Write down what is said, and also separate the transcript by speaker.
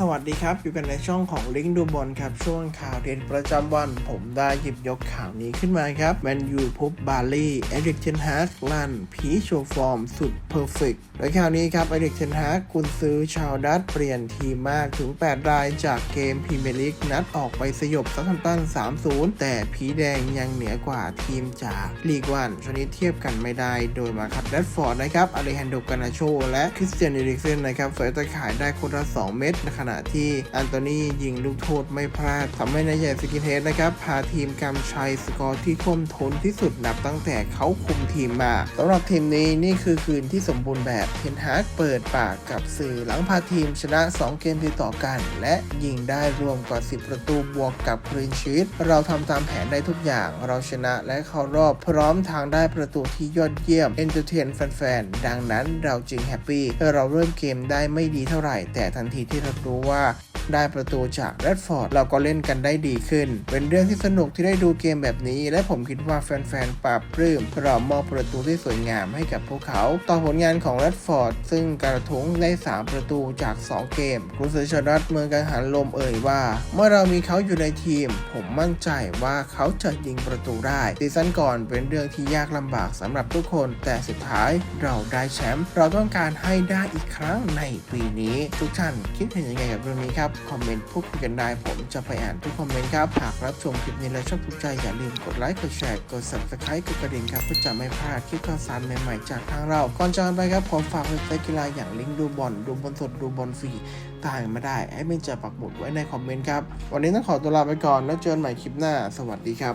Speaker 1: สวัสดีครับ อยู่กันในช่องของลิงดูบอลครับ ช่วงข่าวเด่นประจำวัน ผมได้หยิบยกข่าวนี้ขึ้นมาครับแมนยูพบบาลีเอริกเทนฮากลันผีโชว์ฟอร์มสุดเพอร์เฟกต์โดยข่าวนี้ครับเอริกเทนฮากกุนซื้อชาวดัตเปลี่ยนทีมมากถึง 8 รายจากเกมพรีเมียร์ลีกนัดออกไปสยบซัตแฮมป์ตัน 3-0 แต่ผีแดงยังเหนือกว่าทีมจากลีกวันชนิดเทียบกันไม่ได้ โดยมาคัดแรดฟอร์ดนะครับอเลฮันโดกานาโชและคริสเตียนเอริกเซนนะครับเฟยตะข่ายได้คนละ2เม็ดในขณะที่อันโตนียิงลูกโทษไม่พลาดทำให้นายใหญ่สกินเฮดนะครับพาทีมกำชัยสกอร์ที่คมทนที่สุดนับตั้งแต่เขาคุมทีมมาสำหรับทีมนี้นี่คือคืนที่สมบูรณ์แบบเทนฮากเปิดปากกับสื่อหลังพาทีมชนะ 2 เกมติดต่อกัน และยิงได้รวมกว่า 10 ประตูบวกกับคลีนชีตเราทำตามแผนได้ทุกอย่างเราชนะและเข้ารอบพร้อมทางได้ประตูที่ยอดเยี่ยมเอนเตอร์เทนแฟนๆดังนั้นเราจึงแฮปปี้เราเริ่มเกมได้ไม่ดีเท่าไหร่ แต่ทันทีที่เรารู้ว่า ได้ประตูจากแรดฟอร์ดเราก็เล่นกันได้ดีขึ้น เป็นเรื่องที่สนุกที่ได้ดูเกมแบบนี้ และผมคิดว่าแฟนๆปราบปลื้มเรามอบประตูที่สวยงามให้กับพวกเขา ต่อผลงานของแรดฟอร์ดซึ่งกระทุงได้ 3 ประตูจาก 2 เกมกุนซือชาดัตเมืองกังหันลมเอ่ยว่า เมื่อเรามีเขาอยู่ในทีม ผมมั่นใจว่าเขาจะยิงประตูได้ซีซั่นก่อนเป็นเรื่องที่ยากลำบากสำหรับทุกคน แต่สุดท้ายเราได้แชมป์เราต้องการให้ได้อีกครั้งในปีนี้ ทุกท่านคิดเห็นยังไงกับเรื่องนี้ครับคอมเมนต์พูดคุยกันได้ ผมจะไปอ่านทุกคอมเมนต์ครับ หากรับชมคลิปนี้แล้วชอบถูกใจอย่าลืมกดไลค์ กดแชร์ กด subscribe กดกระดิ่งครับเพื่อจะไม่พลาดคลิปข่าวสารใหม่ๆ จากทางเรา ก่อนจากไปครับผมฝากเว็บไซต์กีฬาอย่างลิงก์ดูบอลดูบอลสดดูบอลฟรีตามมาได้ให้เป็นจะปักหมุดไว้ในคอมเมนต์ครับ วันนี้ต้องขอตัวลาไปก่อนแล้วเจอกันใหม่คลิปหน้า สวัสดีครับ